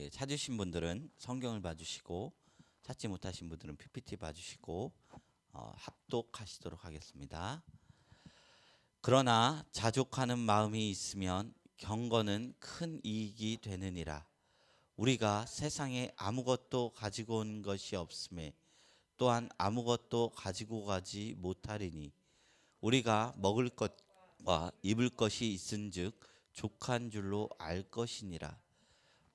예, 찾으신 분들은 성경을 봐주시고 찾지 못하신 분들은 PPT 봐주시고 어, 합독하시도록 하겠습니다. 그러나 자족하는 마음이 있으면 경건은 큰 이익이 되느니라. 우리가 세상에 아무것도 가지고 온 것이 없음에 또한 아무것도 가지고 가지 못하리니 우리가 먹을 것과 입을 것이 있은즉 족한 줄로 알 것이니라.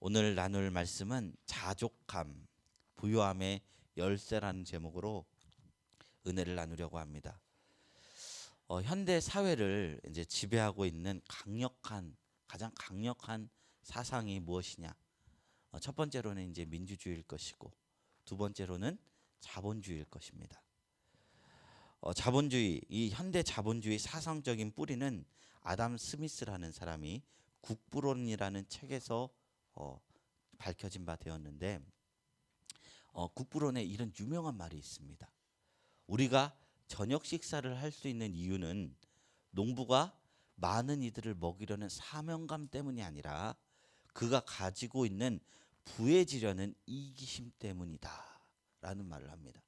오늘 나눌 말씀은 자족함, 부요함의 열쇠라는 제목으로 은혜를 나누려고 합니다. 어, 현대 사회를 이제 지배하고 있는 강력한 가장 강력한 사상이 무엇이냐? 어, 첫 번째로는 이제 민주주의일 것이고 두 번째로는 자본주의일 것입니다. 어, 자본주의 이 현대 자본주의 사상적인 뿌리는 아담 스미스라는 사람이 국부론이라는 책에서 어, 밝혀진 바 되었는데 어, 국부론에 이런 유명한 말이 있습니다. 우리가 저녁 식사를 할 수 있는 이유는 농부가 많은 이들을 먹이려는 사명감 때문이 아니라 그가 가지고 있는 부해지려는 이기심 때문이다라는 말을 합니다.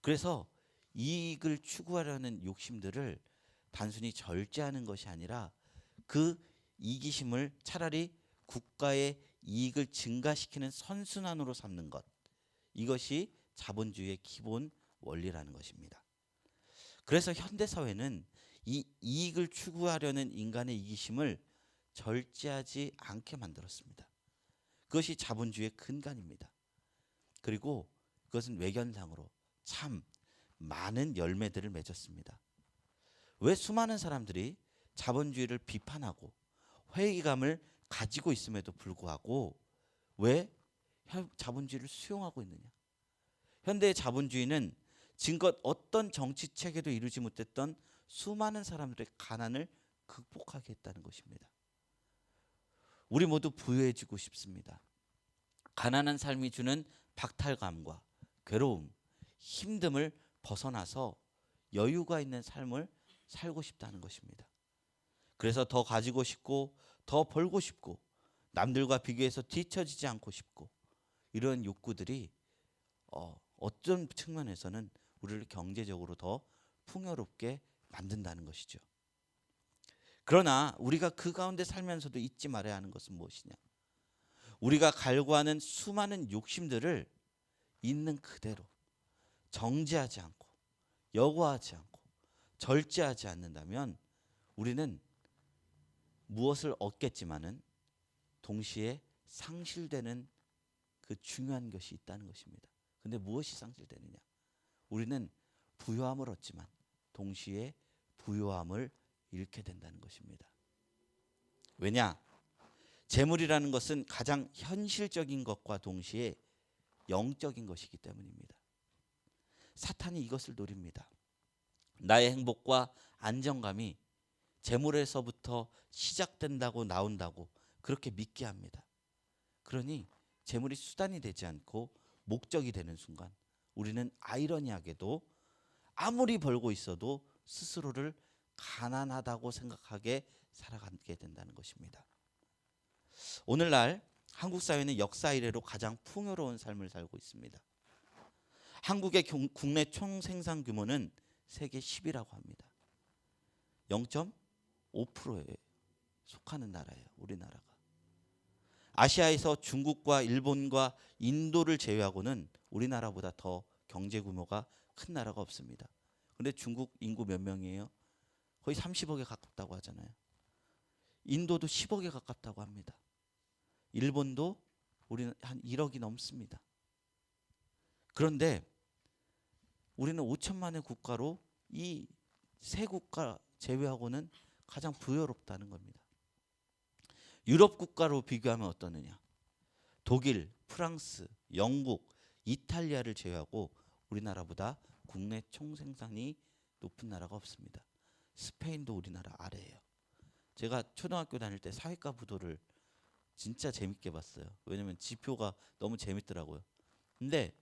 그래서 이익을 추구하려는 욕심들을 단순히 절제하는 것이 아니라 그 이기심을 차라리 국가의 이익을 증가시키는 선순환으로 삼는 것 이것이 자본주의의 기본 원리라는 것입니다. 그래서 현대 사회는 이 이익을 추구하려는 인간의 이기심을 절제하지 않게 만들었습니다. 그것이 자본주의의 근간입니다. 그리고 그것은 외견상으로 참 많은 열매들을 맺었습니다. 왜 수많은 사람들이 자본주의를 비판하고 회의감을 가지고 있음에도 불구하고 왜 현- 자본주의를 수용하고 있느냐? 현대의 자본주의는 지금껏 어떤 정치 체계도 이루지 못했던 수많은 사람들의 가난을 극복하게 했다는 것입니다. 우리 모두 부유해지고 싶습니다. 가난한 삶이 주는 박탈감과 괴로움, 힘듦을 벗어나서 여유가 있는 삶을 살고 싶다는 것입니다. 그래서 더 가지고 싶고 더 벌고 싶고 남들과 비교해서 뒤처지지 않고 싶고 이런 욕구들이 어, 어떤 측면에서는 우리를 경제적으로 더 풍요롭게 만든다는 것이죠. 그러나 우리가 그 가운데 살면서도 잊지 말아야 하는 것은 무엇이냐? 우리가 갈구하는 수많은 욕심들을 있는 그대로 정지하지 않고 여과하지 않고 절제하지 않는다면 우리는 무엇을 얻겠지만은 동시에 상실되는 그 중요한 것이 있다는 것입니다. 근데 무엇이 상실되느냐? 우리는 부요함을 얻지만 동시에 부요함을 잃게 된다는 것입니다. 왜냐? 재물이라는 것은 가장 현실적인 것과 동시에 영적인 것이기 때문입니다. 사탄이 이것을 노립니다. 나의 행복과 안정감이 재물에서부터 시작된다고 나온다고 그렇게 믿게 합니다. 그러니 재물이 수단이 되지 않고 목적이 되는 순간 우리는 아이러니하게도 아무리 벌고 있어도 스스로를 가난하다고 생각하게 살아가게 된다는 것입니다. 오늘날 한국 사회는 역사 이래로 가장 풍요로운 삶을 살고 있습니다. 한국의 경- 국내 총 생산 규모는 세계 10위라고 합니다. 0.5%에 속하는 나라예요. 우리나라가. 아시아에서 중국과 일본과 인도를 제외하고는 우리나라보다 더 경제 규모가 큰 나라가 없습니다. 근데 중국 인구 몇 명이에요? 거의 30억에 가깝다고 하잖아요. 인도도 10억에 가깝다고 합니다. 일본도 우리는 한 1억이 넘습니다. 그런데 우리는 5천만의 국가로 이 세 국가 제외하고는 가장 부여롭다는 겁니다. 유럽 국가로 비교하면 어떠느냐? 독일, 프랑스, 영국, 이탈리아를 제외하고 우리나라보다 국내 총생산이 높은 나라가 없습니다. 스페인도 우리나라 아래예요. 제가 초등학교 다닐 때 사회과 부도를 진짜 재밌게 봤어요. 왜냐면 지표가 너무 재밌더라고요. 근데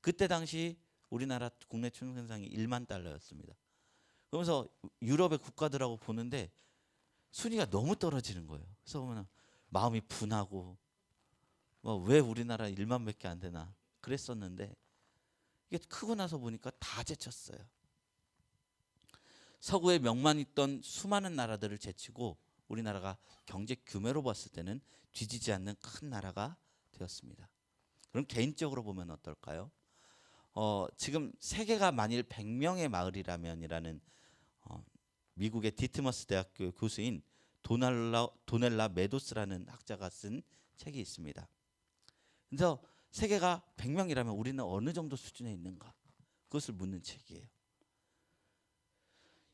그때 당시 우리나라 국내 총생산이 1만 달러였습니다. 그러면서 유럽의 국가들하고 보는데 순위가 너무 떨어지는 거예요. 그래서 보면 마음이 분하고 뭐왜 우리나라 1만밖에 안 되나 그랬었는데 이게 크고 나서 보니까 다 제쳤어요. 서구에 명만 있던 수많은 나라들을 제치고 우리나라가 경제 규모로 봤을 때는 뒤지지 않는 큰 나라가 되었습니다. 그럼 개인적으로 보면 어떨까요? 어, 지금 세계가 만일 100명의 마을이라면이라는 어, 미국의 디트머스 대학교 교수인 도날라, 도넬라 메도스라는 학자가 쓴 책이 있습니다. 그래서 세계가 100명이라면 우리는 어느 정도 수준에 있는가? 그것을 묻는 책이에요.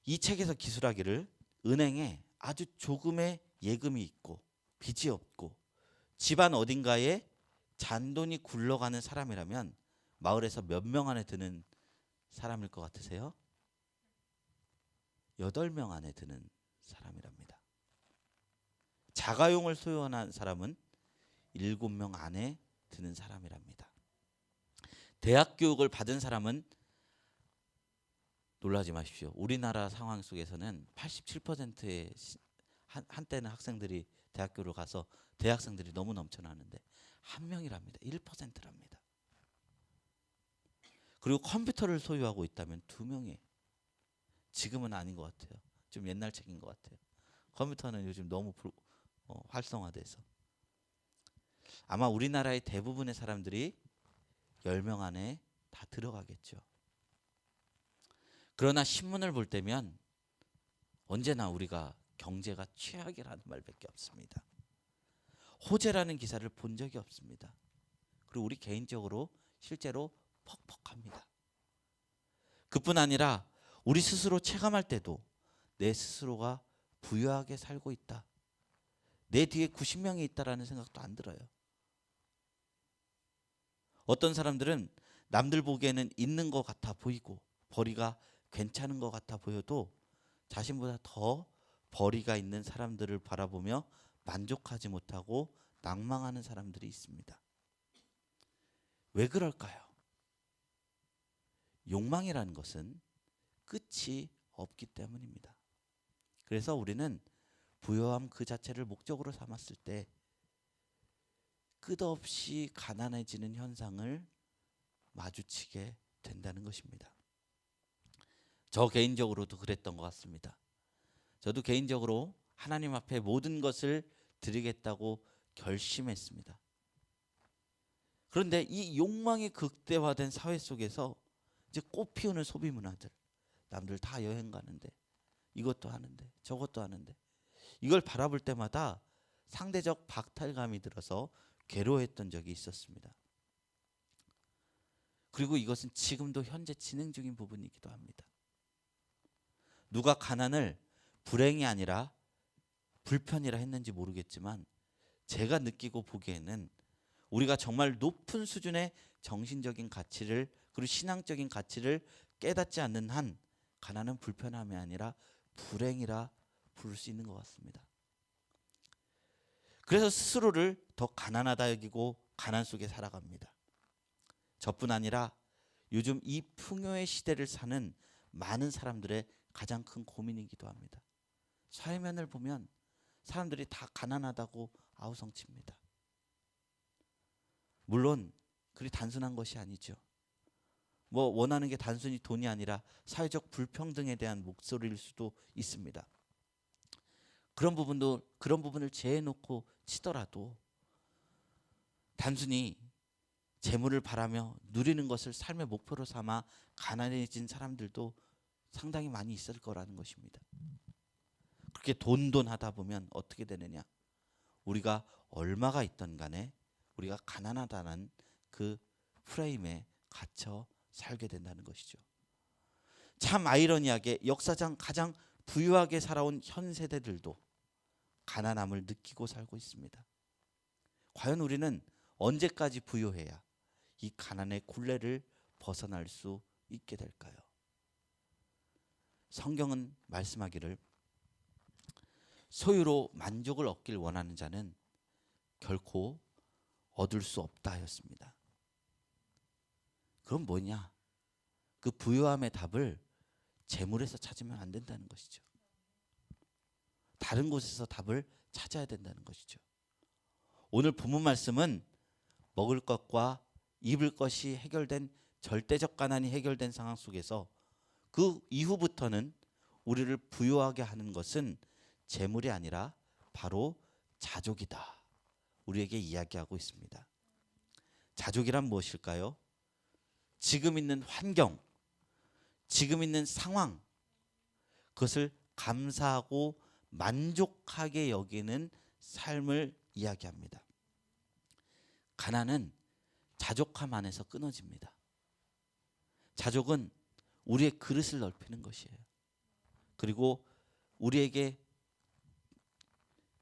이 책에서 기술하기를 은행에 아주 조금의 예금이 있고 빚이 없고 집안 어딘가에 잔돈이 굴러가는 사람이라면 마을에서 몇 명 안에 드는 사람일 것 같으세요? 여덟 명 안에 드는 사람이랍니다. 자가용을 소유한 사람은 일곱 명 안에 드는 사람이랍니다. 대학 교육을 받은 사람은 놀라지 마십시오. 우리나라 상황 속에서는 87%의 한, 한때는 학생들이 대학교를 가서 대학생들이 너무 넘쳐나는데 한 명이랍니다. 1%랍니다. 그리고 컴퓨터를 소유하고 있다면 두 명이 지금은 아닌 것 같아요. 좀 옛날 책인 것 같아요. 컴퓨터는 요즘 너무 불- 어, 활성화돼서 아마 우리나라의 대부분의 사람들이 10명 안에 다 들어가겠죠. 그러나 신문을 볼 때면 언제나 우리가 경제가 최악이라는 말밖에 없습니다. 호재라는 기사를 본 적이 없습니다. 그리고 우리 개인적으로 실제로 퍽퍽합니다. 그뿐 아니라 우리 스스로 체감할 때도 내 스스로가 부유하게 살고 있다. 내 뒤에 90명이 있다라는 생각도 안 들어요. 어떤 사람들은 남들 보기에는 있는 것 같아 보이고 벌이가 괜찮은 것 같아 보여도 자신보다 더 벌이가 있는 사람들을 바라보며 만족하지 못하고 낭망하는 사람들이 있습니다. 왜 그럴까요? 욕망이라는 것은 끝이 없기 때문입니다. 그래서 우리는 부여함 그 자체를 목적으로 삼았을 때 끝없이 가난해지는 현상을 마주치게 된다는 것입니다. 저 개인적으로도 그랬던 것 같습니다. 저도 개인적으로 하나님 앞에 모든 것을 드리겠다고 결심했습니다. 그런데 이 욕망이 극대화된 사회 속에서 이제 꽃 피우는 소비 문화들, 남들 다 여행 가는데 이것도 하는데 저것도 하는데 이걸 바라볼 때마다 상대적 박탈감이 들어서 괴로워했던 적이 있었습니다. 그리고 이것은 지금도 현재 진행 중인 부분이기도 합니다. 누가 가난을 불행이 아니라 불편이라 했는지 모르겠지만 제가 느끼고 보기에는 우리가 정말 높은 수준의 정신적인 가치를 그리고 신앙적인 가치를 깨닫지 않는 한 가난은 불편함이 아니라 불행이라 부를 수 있는 것 같습니다. 그래서 스스로를 더 가난하다 여기고 가난 속에 살아갑니다. 저뿐 아니라 요즘 이 풍요의 시대를 사는 많은 사람들의 가장 큰 고민이기도 합니다. 사회면을 보면 사람들이 다 가난하다고 아우성칩니다. 물론 그리 단순한 것이 아니죠. 뭐 원하는 게 단순히 돈이 아니라 사회적 불평등에 대한 목소리일 수도 있습니다. 그런 부분도 그런 부분을 제해놓고 치더라도 단순히 재물을 바라며 누리는 것을 삶의 목표로 삼아 가난해진 사람들도 상당히 많이 있을 거라는 것입니다. 그렇게 돈돈 하다 보면 어떻게 되느냐? 우리가 얼마가 있던 간에 우리가 가난하다는 그 프레임에 갇혀 살게 된다는 것이죠. 참 아이러니하게 역사상 가장 부유하게 살아온 현 세대들도 가난함을 느끼고 살고 있습니다. 과연 우리는 언제까지 부요해야 이 가난의 굴레를 벗어날 수 있게 될까요? 성경은 말씀하기를 소유로 만족을 얻길 원하는 자는 결코 얻을 수 없다 하였습니다. 그럼 뭐냐? 그 부요함의 답을 재물에서 찾으면 안 된다는 것이죠. 다른 곳에서 답을 찾아야 된다는 것이죠. 오늘 본문 말씀은 먹을 것과 입을 것이 해결된 절대적 가난이 해결된 상황 속에서 그 이후부터는 우리를 부유하게 하는 것은 재물이 아니라 바로 자족이다. 우리에게 이야기하고 있습니다. 자족이란 무엇일까요? 지금 있는 환경, 지금 있는 상황, 그것을 감사하고 만족하게 여기는 삶을 이야기합니다. 가난은 자족함 안에서 끊어집니다. 자족은 우리의 그릇을 넓히는 것이에요. 그리고 우리에게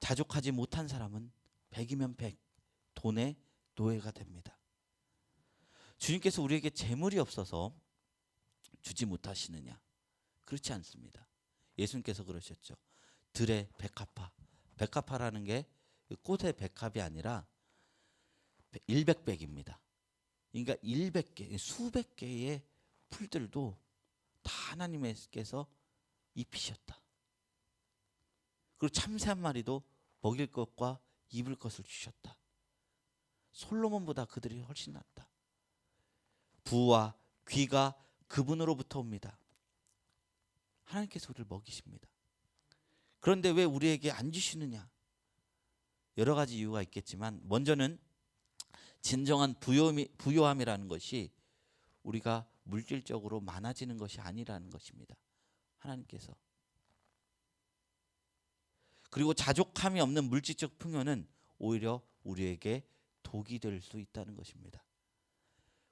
자족하지 못한 사람은 백이면 백 돈의 노예가 됩니다. 주님께서 우리에게 재물이 없어서 주지 못하시느냐? 그렇지 않습니다. 예수님께서 그러셨죠. 들의 백합화. 백합화라는 게 꽃의 백합이 아니라 일백백입니다. 그러니까 일백 개, 수백 개의 풀들도 다 하나님께서 입히셨다. 그리고 참새 한 마리도 먹일 것과 입을 것을 주셨다. 솔로몬보다 그들이 훨씬 낫다. 부와 귀가 그분으로부터 옵니다. 하나님께서 우리를 먹이십니다. 그런데 왜 우리에게 안 주시느냐? 여러 가지 이유가 있겠지만 먼저는 진정한 부요함이, 부요함이 라는 것이 우리가 물질적으로 많아지는 것이 아니라는 것입니다. 하나님께서 그리고 자족함이 없는 물질적 풍요는 오히려 우리에게 독이 될 수 있다는 것입니다.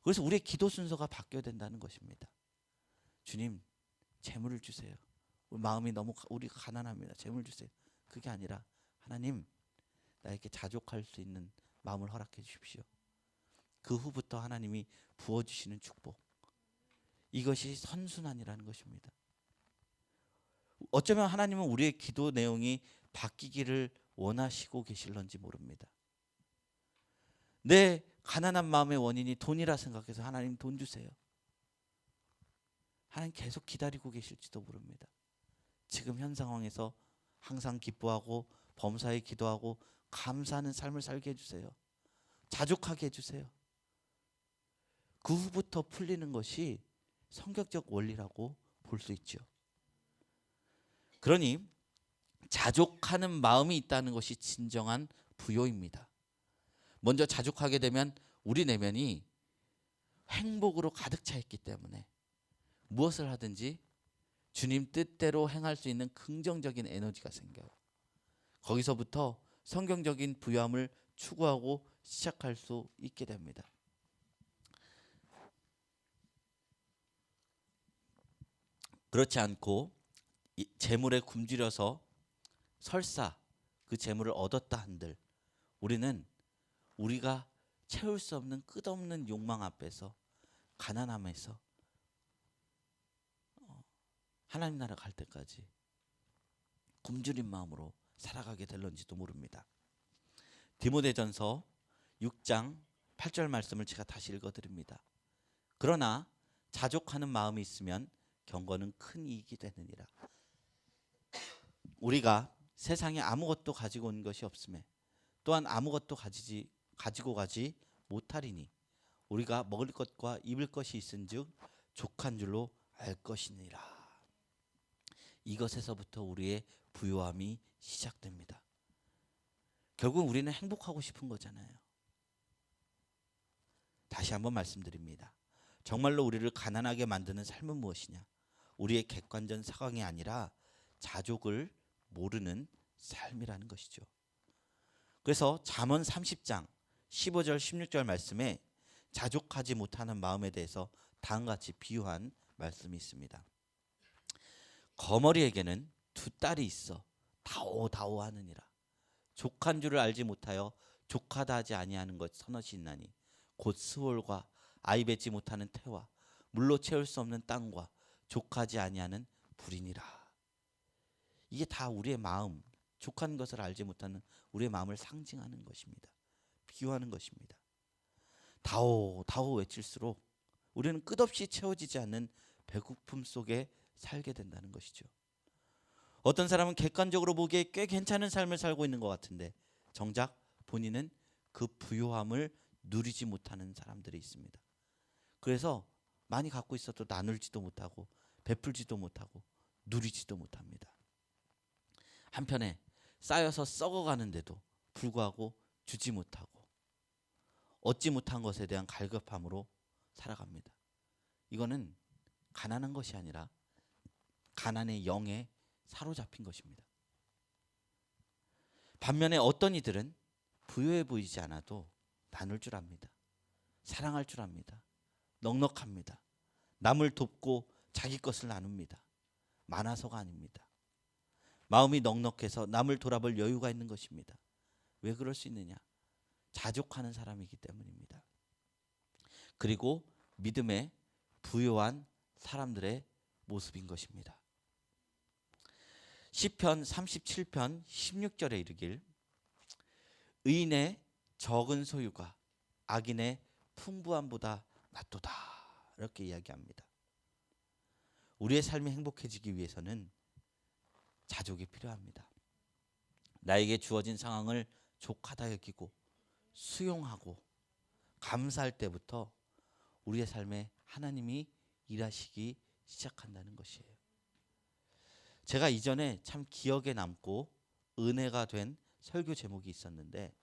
그래서 우리의 기도 순서가 바뀌어야 된다는 것입니다. 주님, 재물을 주세요. 우리 마음이 너무 가- 우리가 가난합니다. 재물 주세요. 그게 아니라 하나님 나에게 자족할 수 있는 마음을 허락해 주십시오. 그 후부터 하나님이 부어 주시는 축복. 이것이 선순환이라는 것입니다. 어쩌면 하나님은 우리의 기도 내용이 바뀌기를 원하시고 계실런지 모릅니다. 내 가난한 마음의 원인이 돈이라 생각해서 하나님 돈 주세요. 하나님 계속 기다리고 계실지도 모릅니다. 지금 현 상황에서 항상 기뻐하고 범사에 기도하고 감사하는 삶을 살게 해주세요. 자족하게 해주세요. 그 후부터 풀리는 것이 성격적 원리라고 볼 수 있죠. 그러니 자족하는 마음이 있다는 것이 진정한 부요입니다. 먼저 자족하게 되면 우리 내면이 행복으로 가득 차 있기 때문에 무엇을 하든지 주님 뜻대로 행할 수 있는 긍정적인 에너지가 생겨요. 거기서부터 성경적인 부요함을 추구하고 시작할 수 있게 됩니다. 그렇지 않고 이 재물에 굶주려서 설사 그 재물을 얻었다 한들 우리는 우리가 채울 수 없는 끝없는 욕망 앞에서 가난함에서 어, 하나님 나라 갈 때까지 굶주린 마음으로 살아가게 될런지도 모릅니다. 디모데전서 6장 8절 말씀을 제가 다시 읽어드립니다. 그러나 자족하는 마음이 있으면 경건은 큰 이익이 되느니라. 우리가 세상에 아무것도 가지고 온 것이 없음에 또한 아무것도 가지지 가지고 가지 못하리니 우리가 먹을 것과 입을 것이 있은즉 족한 줄로 알 것이니라. 이것에서부터 우리의 부요함이 시작됩니다. 결국 우리는 행복하고 싶은 거잖아요. 다시 한번 말씀드립니다. 정말로 우리를 가난하게 만드는 삶은 무엇이냐? 우리의 객관적 상황이 아니라 자족을 모르는 삶이라는 것이죠. 그래서 잠언 30장 15절 16절 말씀에 자족하지 못하는 마음에 대해서 다음과 같이 비유한 말씀이 있습니다. 거머리에게는 두 딸이 있어 다오다오 하느니라. 족한 줄을 알지 못하여 족하다 하지 아니하는 것 서너시 있나니 곧 스월과 아이 맺지 못하는 태와 물로 채울 수 없는 땅과 족하지 아니하는 불이니라. 이게 다 우리의 마음, 족한 것을 알지 못하는 우리의 마음을 상징하는 것입니다. 비유하는 것입니다. 다오 다오 외칠수록 우리는 끝없이 채워지지 않는 배고픔 속에 살게 된다는 것이죠. 어떤 사람은 객관적으로 보기에 꽤 괜찮은 삶을 살고 있는 것 같은데 정작 본인은 그 부요함을 누리지 못하는 사람들이 있습니다. 그래서 많이 갖고 있어도 나눌지도 못하고 베풀지도 못하고 누리지도 못합니다. 한편에 쌓여서 썩어가는데도 불구하고 주지 못하고 얻지 못한 것에 대한 갈급함으로 살아갑니다. 이거는 가난한 것이 아니라 가난의 영에 사로잡힌 것입니다. 반면에 어떤 이들은 부유해 보이지 않아도 나눌 줄 압니다. 사랑할 줄 압니다. 넉넉합니다. 남을 돕고 자기 것을 나눕니다. 많아서가 아닙니다. 마음이 넉넉해서 남을 돌아볼 여유가 있는 것입니다. 왜 그럴 수 있느냐? 자족하는 사람이기 때문입니다. 그리고 믿음에 부요한 사람들의 모습인 것입니다. 시편 37편 16절에 이르길 의인의 적은 소유가 악인의 풍부함보다 낫도다 이렇게 이야기합니다. 우리의 삶이 행복해지기 위해서는 자족이 필요합니다. 나에게 주어진 상황을 족하다 여기고 수용하고 감사할 때부터 우리의 삶에 하나님이 일하시기 시작한다는 것이에요. 제가 이전에 참 기억에 남고 은혜가 된 설교 제목이 있었는데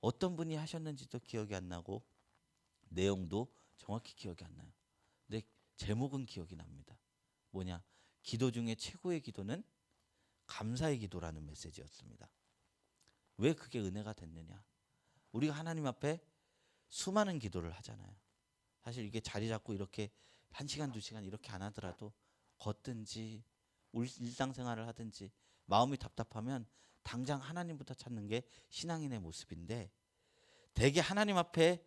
어떤 분이 하셨는지도 기억이 안 나고 내용도 정확히 기억이 안 나요. 근데 제목은 기억이 납니다. 뭐냐? 기도 중에 최고의 기도는 감사의 기도라는 메시지였습니다. 왜 그게 은혜가 됐느냐? 우리가 하나님 앞에 수많은 기도를 하잖아요. 사실 이게 자리 잡고 이렇게 한 시간 두 시간 이렇게 안 하더라도 걷든지 일상생활을 하든지 마음이 답답하면 당장 하나님부터 찾는 게 신앙인의 모습인데 대개 하나님 앞에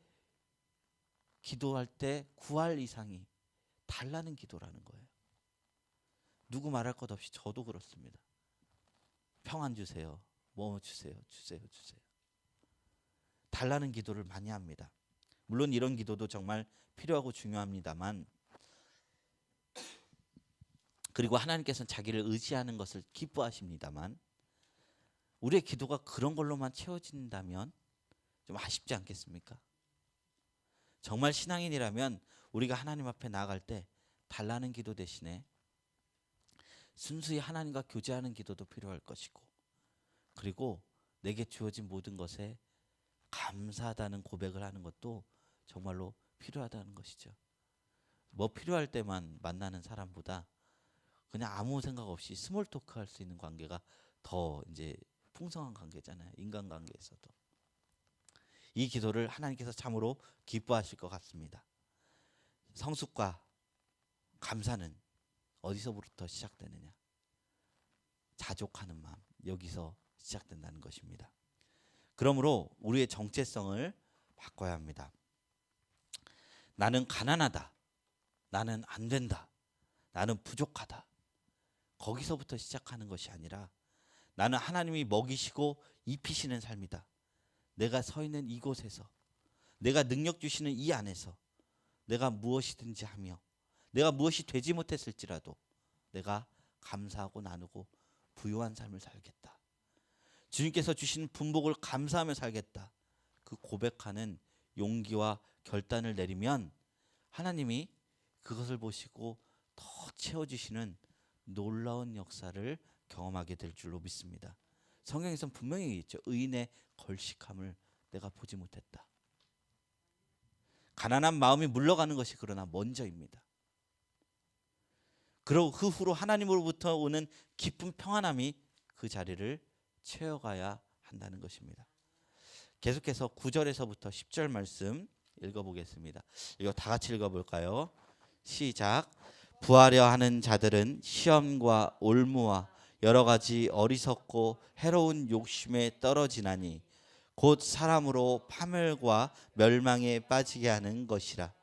기도할 때 구할 이상이 달라는 기도라는 거예요. 누구 말할 것 없이 저도 그렇습니다. 평안 주세요. 뭐 주세요. 주세요. 주세요. 달라는 기도를 많이 합니다. 물론 이런 기도도 정말 필요하고 중요합니다만 그리고 하나님께서는 자기를 의지하는 것을 기뻐하십니다만 우리의 기도가 그런 걸로만 채워진다면 좀 아쉽지 않겠습니까? 정말 신앙인이라면 우리가 하나님 앞에 나아갈 때 달라는 기도 대신에 순수히 하나님과 교제하는 기도도 필요할 것이고 그리고 내게 주어진 모든 것에 감사하다는 고백을 하는 것도 정말로 필요하다는 것이죠. 뭐 필요할 때만 만나는 사람보다 그냥 아무 생각 없이 스몰 토크 할 수 있는 관계가 더 이제 풍성한 관계잖아요. 인간 관계에서도. 이 기도를 하나님께서 참으로 기뻐하실 것 같습니다. 성숙과 감사는 어디서부터 시작되느냐? 자족하는 마음 여기서 시작된다는 것입니다. 그러므로 우리의 정체성을 바꿔야 합니다. 나는 가난하다. 나는 안 된다. 나는 부족하다. 거기서부터 시작하는 것이 아니라 나는 하나님이 먹이시고 입히시는 삶이다. 내가 서 있는 이곳에서 내가 능력 주시는 이 안에서 내가 무엇이든지 하며 내가 무엇이 되지 못했을지라도 내가 감사하고 나누고 부유한 삶을 살겠다. 주님께서 주신 분복을 감사하며 살겠다. 그 고백하는 용기와 결단을 내리면 하나님이 그것을 보시고 더 채워주시는 놀라운 역사를 경험하게 될 줄로 믿습니다. 성경에선 분명히 있죠. 의인의 걸식함을 내가 보지 못했다. 가난한 마음이 물러가는 것이 그러나 먼저입니다. 그리고 그 후로 하나님으로부터 오는 기쁜 평안함이 그 자리를 채워가야 한다는 것입니다. 계속해서 9절에서부터 10절 말씀 읽어보겠습니다. 이거 다 같이 읽어볼까요? 시작. 부하려 하는 자들은 시험과 올무와 여러 가지 어리석고 해로운 욕심에 떨어지나니 곧 사람으로 파멸과 멸망에 빠지게 하는 것이라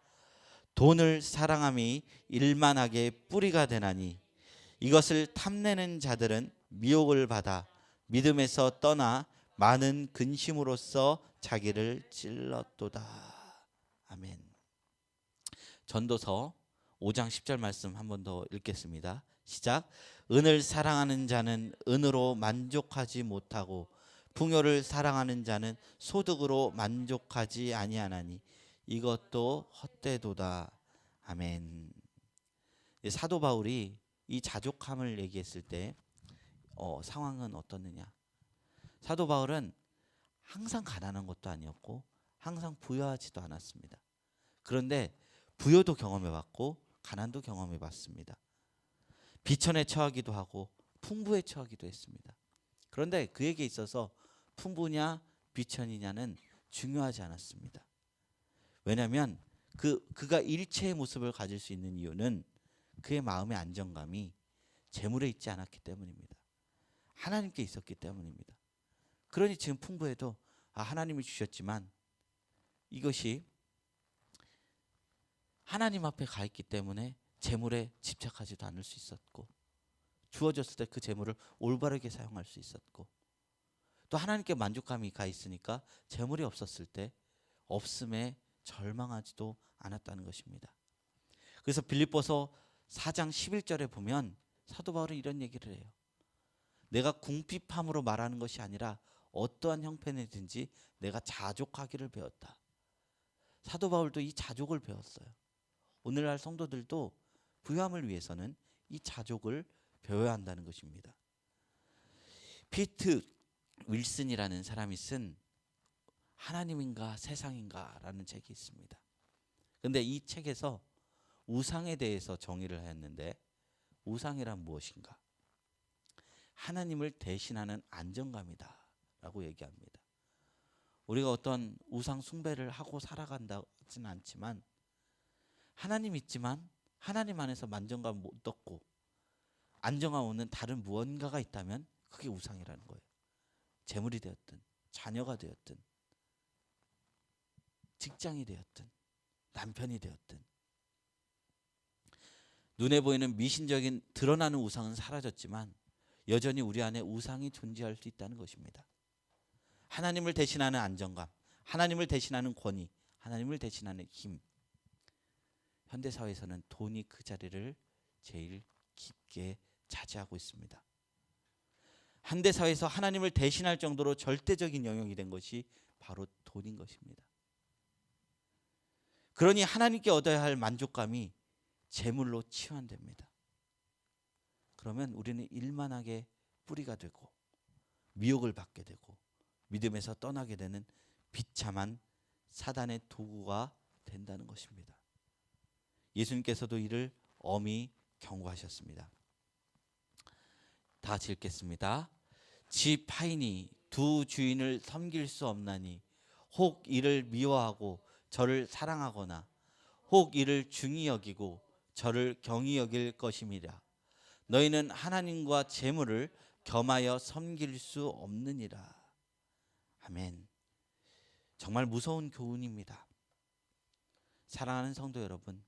돈을 사랑함이 일만하게 뿌리가 되나니 이것을 탐내는 자들은 미혹을 받아 믿음에서 떠나 많은 근심으로써 자기를 찔렀도다. 아멘. 전도서 5장 10절 말씀 한 번 더 읽겠습니다. 시작. 은을 사랑하는 자는 은으로 만족하지 못하고 풍요를 사랑하는 자는 소득으로 만족하지 아니하나니 이것도 헛되도다. 아멘. 사도 바울이 이 자족함을 얘기했을 때 어, 상황은 어떻느냐? 사도 바울은 항상 가난한 것도 아니었고 항상 부여하지도 않았습니다. 그런데 부여도 경험해봤고 가난도 경험해봤습니다. 비천에 처하기도 하고 풍부에 처하기도 했습니다. 그런데 그에게 있어서 풍부냐 비천이냐는 중요하지 않았습니다. 왜냐하면 그 그가 일체의 모습을 가질 수 있는 이유는 그의 마음의 안정감이 재물에 있지 않았기 때문입니다. 하나님께 있었기 때문입니다. 그러니 지금 풍부해도 아, 하나님이 주셨지만 이것이 하나님 앞에 가 있기 때문에 재물에 집착하지도 않을 수 있었고 주어졌을 때 그 재물을 올바르게 사용할 수 있었고 또 하나님께 만족감이 가 있으니까 재물이 없었을 때 없음에 절망하지도 않았다는 것입니다. 그래서 빌립보서 4장 11절에 보면 사도 바울은 이런 얘기를 해요. 내가 궁핍함으로 말하는 것이 아니라 어떠한 형편이든지 내가 자족하기를 배웠다. 사도 바울도 이 자족을 배웠어요. 오늘날 성도들도 부유함을 위해서는 이 자족을 배워야 한다는 것입니다. 피트 윌슨이라는 사람이 쓴 하나님인가 세상인가라는 책이 있습니다. 근데 이 책에서 우상에 대해서 정의를 하였는데 우상이란 무엇인가? 하나님을 대신하는 안정감이다 라고 얘기합니다. 우리가 어떤 우상 숭배를 하고 살아간다지는 않지만 하나님 있지만 하나님 안에서 만족감 못 얻고 안정감 없는 다른 무언가가 있다면 그게 우상이라는 거예요. 재물이 되었든 자녀가 되었든 직장이 되었든 남편이 되었든 눈에 보이는 미신적인 드러나는 우상은 사라졌지만 여전히 우리 안에 우상이 존재할 수 있다는 것입니다. 하나님을 대신하는 안정감, 하나님을 대신하는 권위, 하나님을 대신하는 힘. 현대 사회에서는 돈이 그 자리를 제일 깊게 차지하고 있습니다. 현대 사회에서 하나님을 대신할 정도로 절대적인 영역이 된 것이 바로 돈인 것입니다. 그러니 하나님께 얻어야 할 만족감이 재물로 치환됩니다. 그러면 우리는 일만하게 뿌리가 되고 미혹을 받게 되고 믿음에서 떠나게 되는 비참한 사단의 도구가 된다는 것입니다. 예수님께서도 이를 엄히 경고하셨습니다. 다 같이 읽겠습니다. 지 파인이 두 주인을 섬길 수 없나니 혹 이를 미워하고 저를 사랑하거나 혹 이를 중히 여기고 저를 경히 여길 것임이라 너희는 하나님과 재물을 겸하여 섬길 수 없느니라. 아멘. 정말 무서운 교훈입니다. 사랑하는 성도 여러분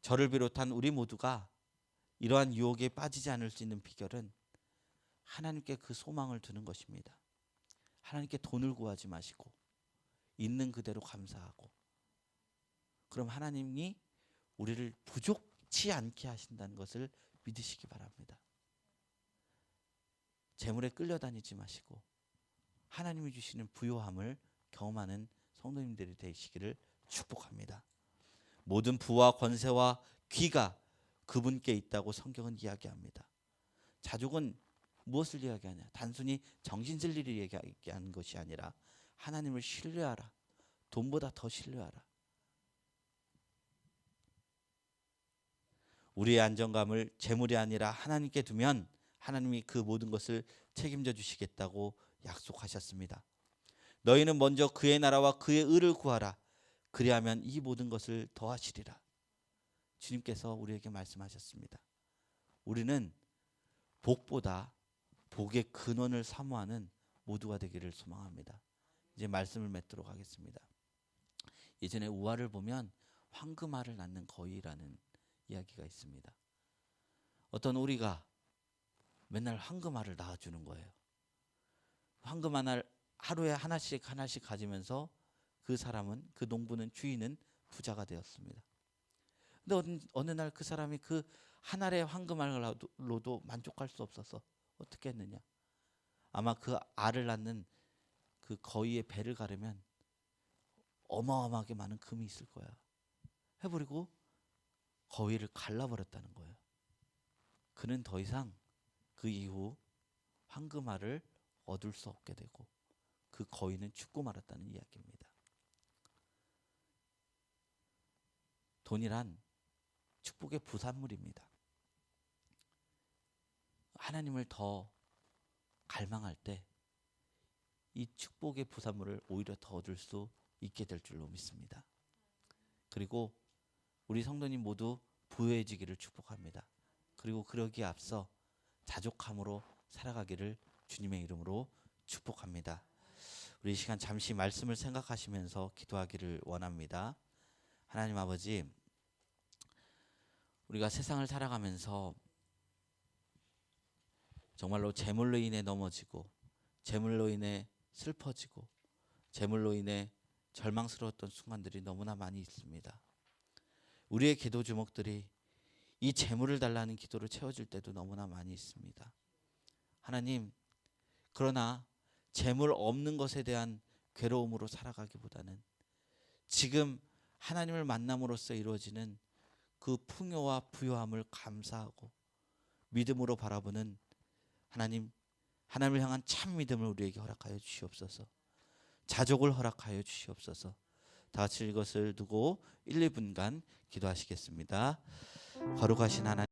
저를 비롯한 우리 모두가 이러한 유혹에 빠지지 않을 수 있는 비결은 하나님께 그 소망을 두는 것입니다. 하나님께 돈을 구하지 마시고 있는 그대로 감사하고 그럼 하나님이 우리를 부족치 않게 하신다는 것을 믿으시기 바랍니다. 재물에 끌려다니지 마시고 하나님이 주시는 부요함을 경험하는 성도님들이 되시기를 축복합니다. 모든 부와 권세와 귀가 그분께 있다고 성경은 이야기합니다. 자족은 무엇을 이야기하냐? 단순히 정신슬리를 얘기하는 것이 아니라 하나님을 신뢰하라. 돈보다 더 신뢰하라. 우리의 안정감을 재물이 아니라 하나님께 두면 하나님이 그 모든 것을 책임져 주시겠다고 약속하셨습니다. 너희는 먼저 그의 나라와 그의 의를 구하라. 그리하면 이 모든 것을 더하시리라. 주님께서 우리에게 말씀하셨습니다. 우리는 복보다 복의 근원을 사모하는 모두가 되기를 소망합니다. 이제 말씀을 맺도록 하겠습니다. 예전에 우화를 보면 황금알을 낳는 거위라는 이야기가 있습니다. 어떤 오리가 맨날 황금알을 낳아주는 거예요. 황금알 하루에 하나씩 하나씩 가지면서 그 사람은 그 농부는 주인은 부자가 되었습니다. 근데 어느, 어느 날 그 사람이 그 한 알의 황금알로도 만족할 수 없어서 어떻게 했느냐? 아마 그 알을 낳는 그 거위의 배를 가르면 어마어마하게 많은 금이 있을 거야. 해버리고 거위를 갈라버렸다는 거예요. 그는 더 이상 그 이후 황금알을 얻을 수 없게 되고 그 거위는 죽고 말았다는 이야기입니다. 돈이란 축복의 부산물입니다. 하나님을 더 갈망할 때 이 축복의 부산물을 오히려 더 얻을 수 있게 될 줄로 믿습니다. 그리고 우리 성도님 모두 부유해지기를 축복합니다. 그리고 그러기에 앞서 자족함으로 살아가기를 주님의 이름으로 축복합니다. 우리 이 시간 잠시 말씀을 생각하시면서 기도하기를 원합니다. 하나님 아버지, 우리가 세상을 살아가면서 정말로 재물로 인해 넘어지고 재물로 인해 슬퍼지고 재물로 인해 절망스러웠던 순간들이 너무나 많이 있습니다. 우리의 기도 주먹들이 이 재물을 달라는 기도를 채워줄 때도 너무나 많이 있습니다. 하나님, 그러나 재물 없는 것에 대한 괴로움으로 살아가기보다는 지금 하나님을 만남으로써 이루어지는 그 풍요와 부요함을 감사하고 믿음으로 바라보는 하나님 하나님을 향한 참 믿음을 우리에게 허락하여 주시옵소서. 자족을 허락하여 주시옵소서. 다 같이 이것을 두고 1, 2분간 기도하시겠습니다. 거룩하신 하나님